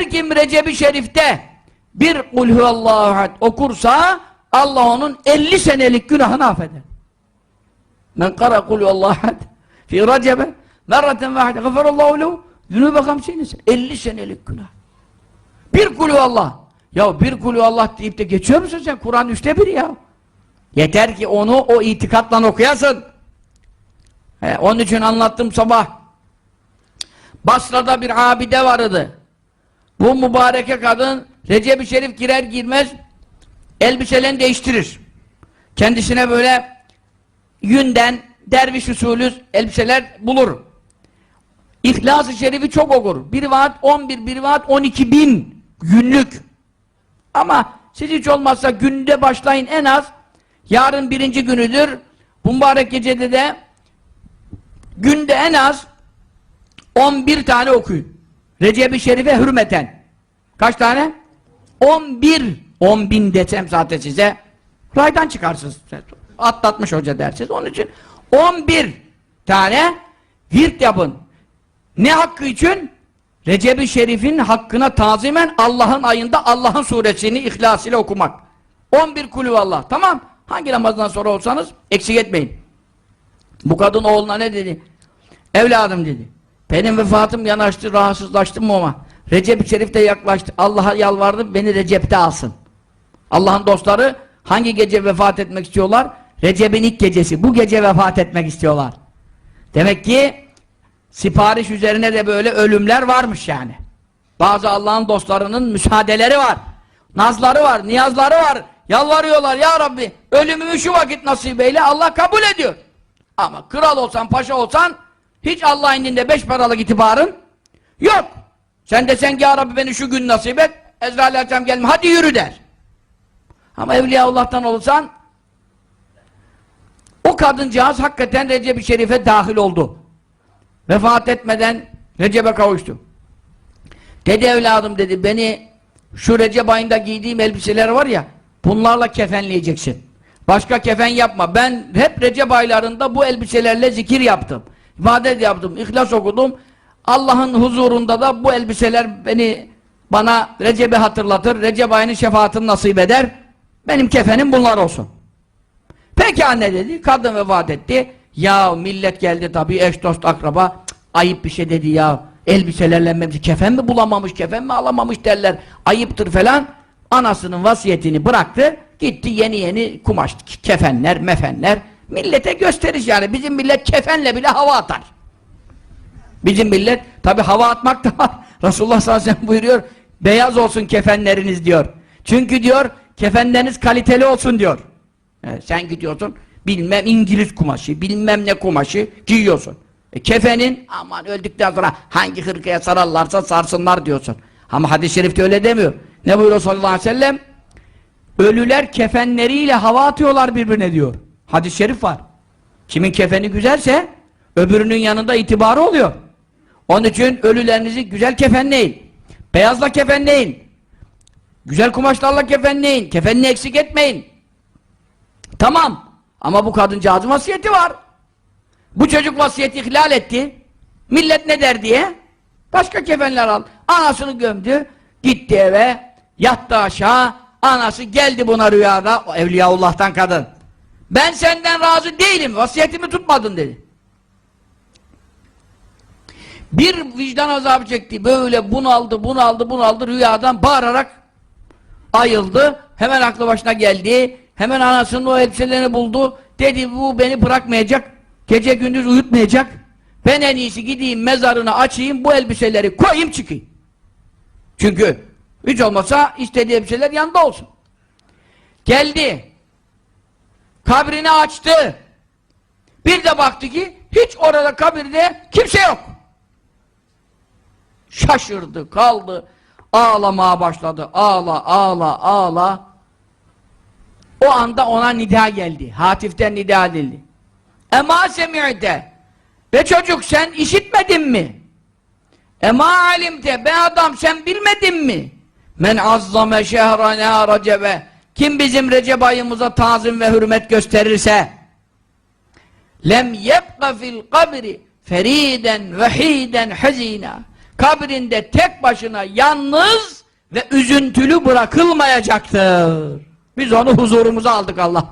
Her kim Recep-i Şerif'te bir kul huvallahu ahad okursa Allah onun 50 senelik günahını affeder. Men kara kul huvallahu ahad fi recebe merraten vahide gafarallahu lehu zünübe hamsine sene. 50 senelik günah. Bir kulü Allah. Ya bir kulü Allah deyip de geçiyor musun sen? Kur'an üçte bir ya. Yeter ki onu o itikatla okuyasın. He, onun için anlattım sabah. Basra'da bir abide vardı. Bu mübareke kadın Recep-i Şerif girer girmez elbiselerini değiştirir. Kendisine böyle yünden derviş usulü elbiseler bulur. İhlas-ı Şerif'i çok okur. Bir vaat 11, bir vaat 12 bin günlük. Ama siz hiç olmazsa günde başlayın en az yarın birinci günüdür. Bu mübarek gecede de günde en az 11 tane okuyun. Recep-i Şerif'e hürmeten. Kaç tane? 11. 10 bin desem zaten size raydan çıkarsınız. Atlatmış hoca dersiniz. Onun için 11 tane virt yapın. Ne hakkı için? Recep-i Şerif'in hakkına tazimen Allah'ın ayında Allah'ın suresini ihlas ile okumak. 11 kulü Allah. Tamam. Hangi namazdan sonra olsanız eksik etmeyin. Bu kadın oğluna ne dedi? Evladım dedi. Benim vefatım yanaştı, rahatsızlaştım ama Recep-i Şerif de yaklaştı. Allah'a yalvardım beni Recep'te alsın. Allah'ın dostları hangi gece vefat etmek istiyorlar? Recep'in ilk gecesi. Bu gece vefat etmek istiyorlar. Demek ki sipariş üzerine de böyle ölümler varmış yani. Bazı Allah'ın dostlarının müsaadeleri var. Nazları var, niyazları var. Yalvarıyorlar ya Rabbi ölümümü şu vakit nasip eyle Allah kabul ediyor. Ama kral olsan, paşa olsan hiç Allah indinde beş paralık itibarın yok. Sen desen ki ya Rabbi beni şu gün nasip et Ezrail Aleyhisselam gelme hadi yürü der. Ama Evliyaullah'tan olursan o kadıncağız hakikaten Recep-i Şerif'e dahil oldu. Vefat etmeden Recep'e kavuştu. Dedi evladım dedi beni şu Recep ayında giydiğim elbiseler var ya bunlarla kefenleyeceksin. Başka kefen yapma. Ben hep Recep aylarında bu elbiselerle zikir yaptım. İbadet yaptım. ihlas okudum. Allah'ın huzurunda da bu elbiseler beni bana Recep'i hatırlatır. Recep ayının şefaatini nasip eder. Benim kefenim bunlar olsun. Peki anne dedi. Kadın vefat etti. Ya millet geldi tabii eş dost akraba. Cık, ayıp bir şey dedi ya. Elbiselerle kefen mi bulamamış, kefen mi alamamış derler. Ayıptır falan. Anasının vasiyetini bıraktı. Gitti yeni yeni kumaş, kefenler, mefenler. Millete gösteriş yani. Bizim millet kefenle bile hava atar. Bizim millet tabi hava atmak da var. Resulullah sallallahu aleyhi ve sellem buyuruyor. Beyaz olsun kefenleriniz diyor. Çünkü diyor kefenleriniz kaliteli olsun diyor. Evet, sen gidiyorsun bilmem İngiliz kumaşı, bilmem ne kumaşı giyiyorsun. E, kefenin aman öldükten sonra hangi hırkaya sararlarsa sarsınlar diyorsun. Ama hadis-i şerifte öyle demiyor. Ne buyuruyor sallallahu aleyhi ve sellem? Ölüler kefenleriyle hava atıyorlar birbirine diyor. Hadis-i şerif var. Kimin kefeni güzelse öbürünün yanında itibarı oluyor. Onun için ölülerinizi güzel kefenleyin. Beyazla kefenleyin. Güzel kumaşlarla kefenleyin. Kefenini eksik etmeyin. Tamam. Ama bu kadıncağızın vasiyeti var. Bu çocuk vasiyeti ihlal etti. Millet ne der diye? Başka kefenler al. Anasını gömdü. Gitti eve. Yattı aşağı. Anası geldi buna rüyada. O Evliyaullah'tan kadın. Ben senden razı değilim. Vasiyetimi tutmadın dedi. Bir vicdan azabı çekti. Böyle bunaldı, bunaldı, bunaldı. Rüyadan bağırarak ayıldı. Hemen aklı başına geldi. Hemen anasının o elbiselerini buldu. Dedi bu beni bırakmayacak. Gece gündüz uyutmayacak. Ben en iyisi gideyim mezarını açayım. Bu elbiseleri koyayım çıkayım. Çünkü hiç olmasa istediği elbiseler yanında olsun. Geldi. Kabrini açtı. Bir de baktı ki hiç orada kabirde kimse yok. Şaşırdı, kaldı. Ağlamaya başladı. Ağla, ağla, ağla. O anda ona nida geldi. Hatiften nida edildi. Ema semi'te. Be çocuk sen işitmedin mi? Ema alimte. Be adam sen bilmedin mi? Men azzame şehrana recebe. Kim bizim Recep ayımıza tazim ve hürmet gösterirse lem yebqa fil kabri feriden vehiden hazina kabrinde tek başına yalnız ve üzüntülü bırakılmayacaktır. Biz onu huzurumuza aldık Allah.